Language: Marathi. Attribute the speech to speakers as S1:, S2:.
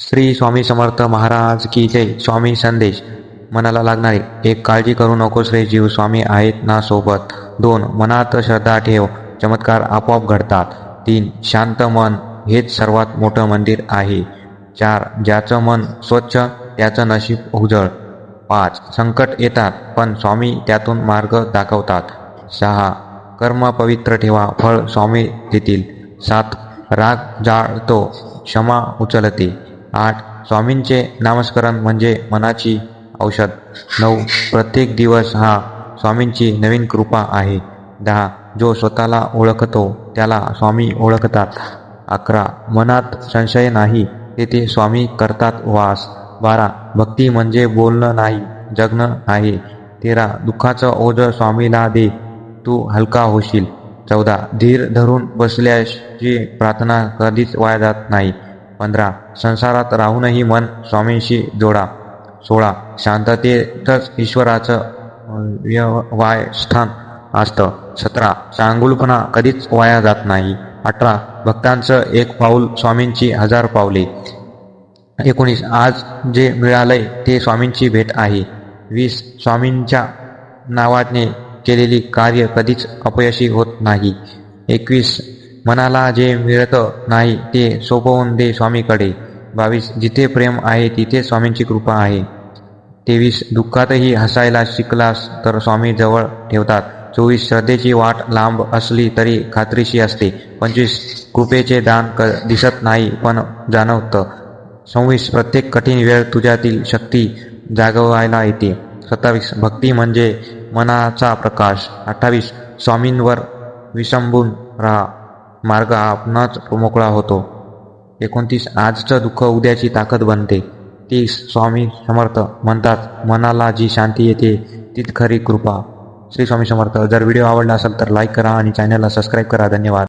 S1: श्री स्वामी समर्थ महाराज की जय. स्वामी संदेश. मनाला लागणारे एक काळजी करू नको श्री जीव स्वामी आहेत ना सोबत. दोन मनात श्रद्धा ठेव. चमत्कार आपोआप घडतात. तीन शांत मन. हेच सर्वात मोठं मंदिर आहे. चार ज्याचं मन स्वच्छ त्याचं नशीब उजळ. पाच संकट येतात पण स्वामी त्यातून मार्ग दाखवतात. सहा कर्म पवित्र ठेवा फळ स्वामी देतील. सात राग जाळतो क्षमा उचलते. आठ स्वामींचे नामस्मरण म्हणजे मनाची औषध. नऊ प्रत्येक दिवस हा स्वामींची नवीन कृपा आहे. दहा जो स्वतःला ओळखतो त्याला स्वामी ओळखतात. अकरा मनात संशय नाही तेथे स्वामी करतात वास. बारा भक्ती म्हणजे बोलणं नाही जगणं आहे. तेरा दुःखाचं ओझ स्वामीला दे तू हलका होशील. चौदा धीर धरून बसल्याची प्रार्थना कधीच वाया जात नाही. पंधरा. संसारात राहूनही मन स्वामींशी जोडा. सोळा. शांततेतच ईश्वराचं व्यवाय स्थान असतं. सतरा. चांगुलपणा कधीच वाया जात नाही. अठरा. भक्तांचं एक पाऊल स्वामींची हजार पावले. एकोणीस. आज जे मिळालंय ते स्वामींची भेट आहे. वीस. स्वामींच्या नावाने केलेली कार्य कधीच अपयशी होत नाही. एकवीस. मनाला जे मिळतं नाही ते सोपवून दे स्वामीकडे. बावीस जिथे प्रेम आहे तिथे स्वामींची कृपा आहे. तेवीस दुःखातही हसायला शिकलास तर स्वामी जवळ ठेवतात. चोवीस श्रद्धेची वाट लांब असली तरी खात्रीशी असते. पंचवीस कृपेचे दान क दिसत नाही पण जाणवतं. सव्वीस प्रत्येक कठीण वेळ तुझ्यातील शक्ती जागवायला येते. सत्तावीस भक्ती म्हणजे मनाचा प्रकाश. अठ्ठावीस स्वामींवर विसंबून राहा. मार्ग आपणच मोकळा होतो. एकोणतीस आजचं दुःख उद्याची ताकद बनते. तीस स्वामी समर्थ म्हणतात मनाला जी शांती येते तीच खरी कृपा. श्री स्वामी समर्थ जर व्हिडिओ आवडला असेल तर लाईक करा आणि चॅनलला सबस्क्राईब करा. धन्यवाद.